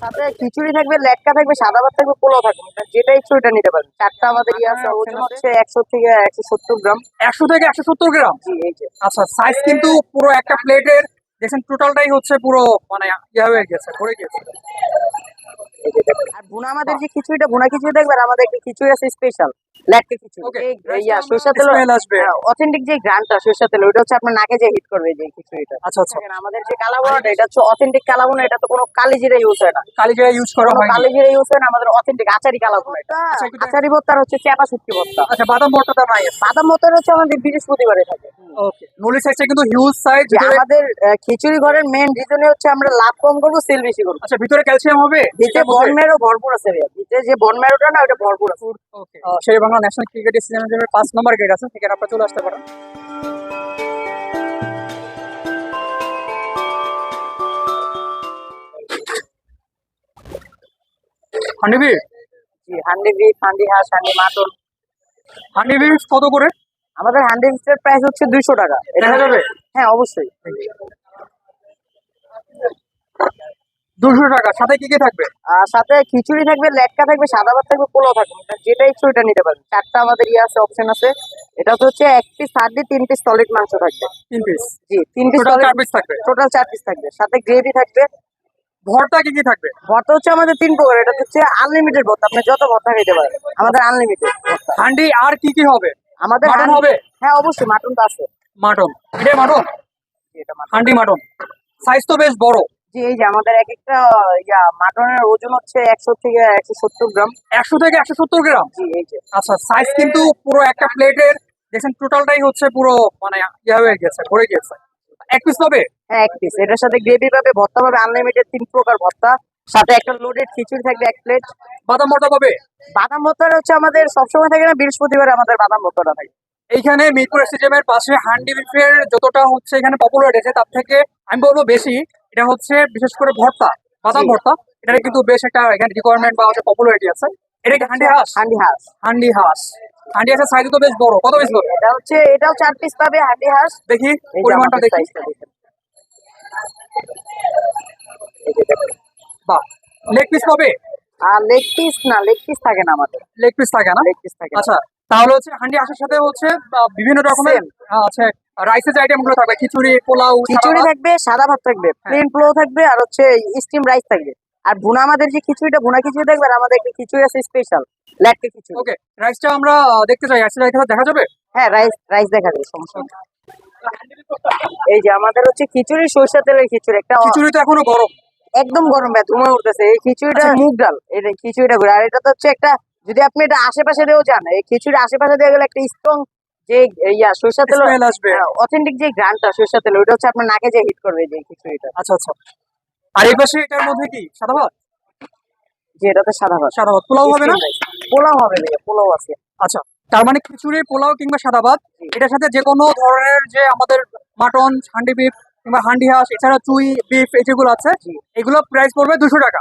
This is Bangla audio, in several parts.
সাথে খিচুড়ি থাকবে লেটকা থাকবে সাদা ভাত থাকবে পোলাও থাকবে। যেটা ইচ্ছা নিতে পারেন চারটা আমাদের ইয়ে আছে হ্যাঁ, ওজন হচ্ছে একশো থেকে একশো সত্তর গ্রাম। একশো থেকে একশো সত্তর গ্রাম? আচ্ছা সাইজ কিন্তু পুরো একটা প্লেটের দেখছেন টোটালটাই হচ্ছে পুরো মানে ইয়ে হয়ে গেছে ভরে গেছে। আর ভুনা আমাদের যে খিচুড়িটা ভুনা খিচুড়ি দেখবেন আমাদের একটা খিচুড়ি আছে স্পেশাল খিচুড়ি ইয়া সরিষা তেল আসবে। অথেন্টিক যে গ্রানটা সরিষা তেল ওইটা হচ্ছে আপনার নাকে যে হিট করবে যে খিচুড়িটা। আচ্ছা আচ্ছা। আমাদের যে কালাবোনাটা এটা হচ্ছে অথেন্টিক কালাবোনা এটা তো কোনো ইউজ হয় না। কালিজিরা ইউজ করা কোনো হয়নি। ইউজ হয় না আমাদের অথেন্টিক আচারি কালাবোনা এটা। আচ্ছা, একটু দেখ- আচারি ভর্তার হচ্ছে চেপা শুটকি ভর্তা। আচ্ছা বাদাম ভর্তাটা নাই বাদাম ভর্তার হচ্ছে আমাদের বৃহস্পতিবারে থাকে। ওকে নলি সাইজটা কিন্তু হিউজ সাইজ আমাদের আহ, খিচুড়ি ঘরের মেন রিজনে হচ্ছে আমরা লাভ কম করব সেল বেশি করব। আচ্ছা ভিতরে ক্যালসিয়াম হবে? ভিতরে বন মেরো ভরপুর আছে। ভিতরে যে বন মেরোটা না ওটা ভরপুর আছে। ওকে সেই বাংলা ন্যাশনাল ক্রিকেট স্টেডিয়ামের পাঁচ নম্বর গেট আছে সেখানে আপনারা চলে আসতে পারেন হান্ডি জি হান্ডি বিফ হান্ডি হাঁস হান্ডি মাটন হান্ডি বিফ কত করে? আমাদের হান্ডি বিফের প্রাইস হচ্ছে দুইশো টাকা। এটা যাবে? হ্যাঁ অবশ্যই। দুশো টাকা। সাথে কি কি থাকবে? আর সাথে খিচুড়ি থাকবে লেটকা থাকবে সাদা ভাত থাকবে পোলাও থাকবে। যেটা ইচ্ছা ওইটা নিতে পারেন চারটা আমাদের ইয়ে আছে অপশন আছে। এটা তো হচ্ছে এক পিস হাড্ডি তিন পিস সলিড মাংস থাকবে। তিন পিস জি তিন পিস চার পিস থাকবে? টোটাল চার পিস থাকবে। সাথে গ্রেভি থাকবে। ভর্তা কি কি থাকবে? ভর্তা হচ্ছে আমাদের তিন প্রকার। এটা হচ্ছে আনলিমিটেড ভর্তা। আপনি যত ভর্তা খেতে পারেন আমাদের আনলিমিটেড হান্ডি আর কি কি হবে? আমাদের মাটন হবে? হ্যাঁ অবশ্যই মাটন তো আছে। মাটন। এটা মাটন। হান্ডি মাটন। সাইজ তো বেশ বড়। যে আমাদের এক একটা ইয়া মাটনের ওজন হচ্ছে একশো থেকে একশো সত্তর গ্রাম। একশো থেকে একশো সত্তর গ্রাম? আচ্ছা সাইজ কিন্তু পুরো একটা প্লেটের দেখছেন টোটালটাই হচ্ছে পুরো মানে ইয়ে হয়ে গেছে ভরে গেছে। এক পিস হবে হ্যাঁ এক পিস এটার সাথে গ্রেভি পাবে ভর্তা পাবে আনলিমিটেড তিন প্রকার ভর্তা। সাথে একটা লোডেড খিচুড়ি থাকবে এক প্লেট বাদাম ভর্তা পাবে? বাদাম ভর্তাটা হচ্ছে আমাদের সবসময় থাকে না বৃহস্পতিবার আমাদের বাদাম ভর্তাটা থাকে। এইখানে মিরপুর স্টেডিয়ামের পাশে হান্ডি বিফের যতটা হচ্ছে এখানে পপুলার আছে তার থেকে আমি বলব বেশি। এটা হচ্ছে বিশেষ করে ভর্তা বাদাম ভর্তা। এটা কিন্তু বেশ একটা এখানে রিকোয়ারমেন্ট বা হচ্ছে পপুলারিটি আছে। এটা কি হান্ডি হাঁস? হান্ডি হাঁস। হান্ডি হাঁস। হান্ডি হাঁসের সাইজ তো বেশ বড়। কত পিস হবে? এটা হচ্ছে এটাও চার পিস পাবে হান্ডি হাঁস। দেখি পরিমাণটা দেখি। বাহ লেগ পিস পাবে? আর লেগ পিস না লেগ পিস থাকে না আমাদের। লেগ পিস থাকে না? লেগ পিস থাকে আচ্ছা তাহলে হচ্ছে হান্ডি হাঁসের সাথে হচ্ছে বিভিন্ন রকমের আছে রাইসের আইটেমগুলো থাকবে খিচুড়ি পোলাও খিচুড়ি থাকবে সাদা ভাত থাকবে হ্যাঁ। প্লেন পোলাও থাকবে আর হচ্ছে স্টিম রাইস থাকবে। আর ভুনা আমাদের যে খিচুড়িটা ভুনা খিচুড়ি থাকবে আর আমাদের একটা খিচুড়ি আছে স্পেশাল ল্যাটকে খিচুড়ি। ওকে রাইসটা আমরা দেখতে চাই। রাইসটা দেখা যাবে? হ্যাঁ রাইস রাইস দেখা যাবে সমস্যা এই যে আমাদের হচ্ছে খিচুড়ি সরষে তেলের খিচুড়ি একটা খিচুড়ি তো এখনও গরম। একদম গরম ভাই ধুমে উঠতেছে। এই খিচুড়িটা আচ্ছা। মুগ ডাল। এটা খিচুড়িটা ঘুরে আর এটা তো হচ্ছে একটা যদি আপনি এটা আশেপাশে দিয়েও যান এই খিচুড়ি আশেপাশে দিয়ে গেলে একটা স্ট্রং যে ইয়া সরষে তেল আসবে। অথেন্টিক যে গ্রানটা সরষে তেল ওইটা হচ্ছে আপনার নাকে যে হিট করবে যে খিচুড়িটা আচ্ছা আচ্ছা। আর এই পাশে এটার মধ্যে কি? সাদা ভাত? যে এটাতে সাদা ভাত। সাদা ভাত। পোলাও হবে না? পোলাও হবে ভাইয়া পোলাও আছে। আচ্ছা তার মানে খিচুড়ি পোলাও কিংবা সাদা ভাত এটার সাথে যে কোনো ধরনের যে আমাদের মাটন হান্ডি বিফ কিংবা হান্ডি হাঁস এছাড়া চুই বিফ এই যেগুলো আছে এগুলো প্রাইস পড়বে দুশো টাকা।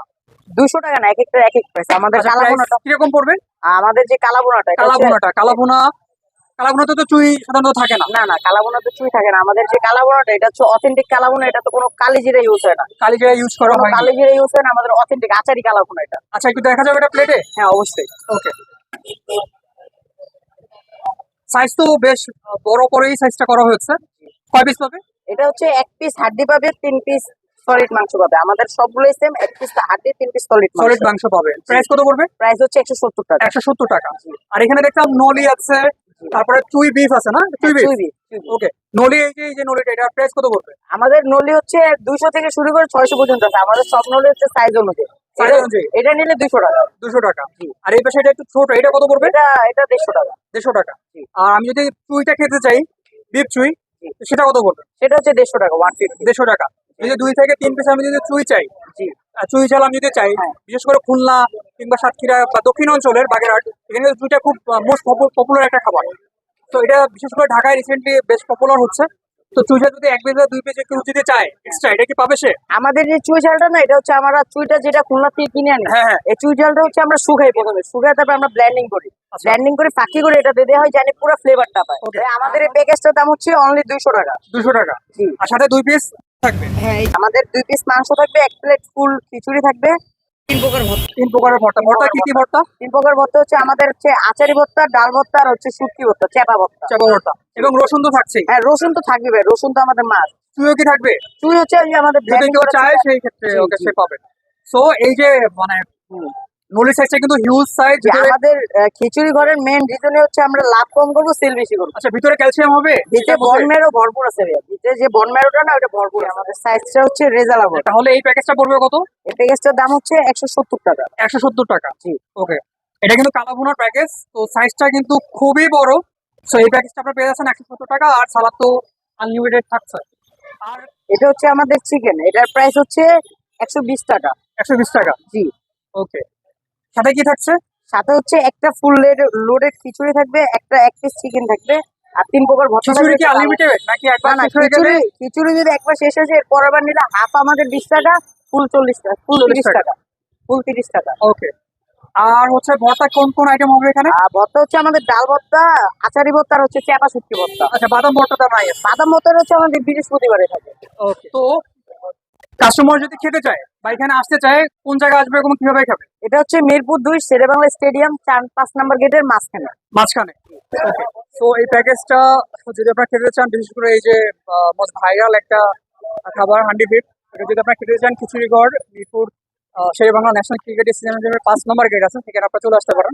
দুশো টাকা না এক একটা এক এক প্রাইস আমাদের আচ্ছা, কালাবোনাটা কীরকম পড়বে? আমাদের যে কালাবোনাটা কালাবোনাটা হচ্ছে- কালাভুনাতে তো চুই সাধারণত থাকে না। না না কালাবোনা তো চুই থাকে না। আমাদের যে কালাবোনাটা এটা হচ্ছে অথেন্টিক কালাবোনা এটা তো কোনো কালি জিরা ইউজ হয় না। কালিজিরা ইউজ করা হয় কালি জিরা ইউজ হয় না আমাদের অথেন্টিক আচারি কালাবোনা এটা। আচ্ছা একটু দেখা যাবে এটা প্লেটে হ্যাঁ অবশ্যই। ওকে সাইজ তো বেশ বড় করেই সাইজটা করা হয়েছে। কয় পিস পাবে? এটা হচ্ছে এক পিস হাড্ডি পাবে তিন পিস সলিড মাংস পাবে। আমাদের সবগুলোই সেম এক পিস হাড্ডি তিন পিস সলিড সলিড মাংস পাবে। প্রাইস কত পড়বে? প্রাইস হচ্ছে একশো সত্তর টাকা। একশো সত্তর টাকা। আর এখানে দেখলাম নলি আছে তারপরে চুই বিফ আছে না? চুই বিফ চুই beef। ওকে নলি এই যে এই যে নলিটা এটার প্রাইস কত পড়বে? আমাদের নলি হচ্ছে দুইশো থেকে শুরু করে ছয়শো পর্যন্ত আছে। আমাদের সব নলি হচ্ছে সাইজ অনুযায়ী। এটা- নিলে দুশো টাকা। দুশো টাকা। আর এই পাশে এটা একটু ছোট এটা কত পড়বে? এটা এটা দেড়শো টাকা। দেড়শো টাকা। আর আমি যদি চুইটা খেতে চাই বিফ চুই সেটা কত পড়বে? সেটা হচ্ছে দেড়শো টাকা ওয়ান ফিফটি দেড়শো টাকা। যদি দুই থেকে তিন পিস আমি যদি চুই চাই চুই ঝাল আমি যদি চাই। হ্যাঁ। বিশেষ করে খুলনা কিংবা সাতক্ষীরা বা দক্ষিণ অঞ্চলের বাগেরহাট এখানে চুইটা খুব মোস্ট পপুলার একটা খাবার। তো এটা বিশেষ করে ঢাকায় রিসেন্টলি বেশ পপুলার হচ্ছে। তো চুই যদি এক পেজ বা দুই পিস কেউ যদি চায় এক্সট্রা এটা কি পাবে সে? আমাদের যে চুই ঝালটা না এটা হচ্ছে আমরা চুইটা যেটা খুলনা থেকে কিনে আনি হ্যাঁ হ্যাঁ। এই চুই ঝালটা হচ্ছে আমরা শুকাই প্রথমে। শুকাই তারপর আমরা ব্ল্যান্ডিং করি। আচ্ছা। ব্ল্যান্ডিং করে ফাঁকি করে এটা দেওয়া হয় জানি পুরো ফ্লেভারটা পায়। আমাদের এই প্যাকেজটার দাম হচ্ছে অনলি দুইশো টাকা। দুশো টাকা। আর সাথে দুই পিস থাকবে? হ্যাঁ আমাদের দুই পিস মাংস থাকবে এক প্লেট ফুল খিচুড়ি থাকবে। তিন প্রকার তিন প্রকারের ভর্তা। ভর্তা কি কি ভর্তা? তিন প্রকার ভর্তা হচ্ছে আমাদের হচ্ছে আচারি ভর্তা ডাল ভর্তা আর হচ্ছে শুটকি ভর্তা চেপা ভর্তা। চাপা ভর্তা। এবং রসুন তো থাকছেই। হ্যাঁ রসুন তো থাকবে ভাই রসুন তো আমাদের মাছ চুইও কি থাকবে? চুই হচ্ছে আমাদের যদি কেউ চায় সেই ক্ষেত্রে ওকে সে পাবে। সো এই যে মানে। নলি সাইজটা কিন্তু হিউজ সাইজ আমাদের খিচুড়ি ঘরের মেন রিজনে হচ্ছে আমরা লাভ কম করব সেল বেশি করব। আচ্ছা ভিতরে ক্যালসিয়াম হবে? ভিতরে বন মেরো ভরপুর আছে ভিতরে যে বন মেরোটা না ওটা ভরপুর। আমাদের সাইজটা হচ্ছে রেজালা বল তাহলে এই প্যাকেজটা পড়বে কত? এই প্যাকেজটার দাম হচ্ছে একশো সত্তর টাকা। একশো সত্তর টাকা। জি। ওকে এটা কিন্তু কালাভুনার প্যাকেজ তো সাইজটা কিন্তু খুবই বড়। সো এই প্যাকেজটা আপনারা পেয়ে যাচ্ছেন একশো সত্তর টাকা আর সালাদ তো আনলিমিটেড থাকছে। আর এটা হচ্ছে আমাদের চিকেন এটার প্রাইস হচ্ছে একশো বিশ টাকা। একশো বিশ টাকা। জি। ওকে সাথে কি থাকছে? সাথে হচ্ছে একটা ফুল লোডেড খিচুড়ি থাকবে একটা এক পিস চিকেন থাকবে আর তিন প্রকার ভর্তা খিচুড়ি কি আনলিমিটেড নাকি একবার খিচুড়ি খিচুড়ি যদি একবার শেষ হয়েছে এর পরের বার নিলে হাফ আমাদের বিশ টাকা ফুল চল্লিশ টাকা ফুল 40 টাকা। ফুল তিরিশ টাকা। ওকে আর হচ্ছে ভর্তা কোন কোন আইটেম হবে এখানে? আর ভর্তা হচ্ছে আমাদের ডাল ভর্তা আচারি ভর্তা আর হচ্ছে চেপা শুটকি ভর্তা। আচ্ছা বাদাম ভর্তাটা নাই বাদাম ভর্তা হচ্ছে আমাদের বৃহস্পতিবারে থাকে। ওকে তো কাস্টমার যদি খেতে চায় বা এখানে আসতে চায় কোন জায়গায় আসবে এবং কীভাবে খাবে? এটা হচ্ছে মিরপুর দুই শেরেবাংলা স্টেডিয়াম চার পাঁচ নম্বর গেটের মাঝখানে। মাঝখানে। তো এই প্যাকেজটা যদি আপনারা খেতে চান বিশেষ করে এই যে মোস্ট ভাইরাল একটা খাবার হান্ডি বিট এটা যদি আপনারা খেতে চান খিচুড়িগড় মিরপুর শেরে বাংলা ন্যাশনাল ক্রিকেট স্টেডিয়ামের পাঁচ নম্বর গেট আছে সেখানে আপনারা চলে আসতে পারেন।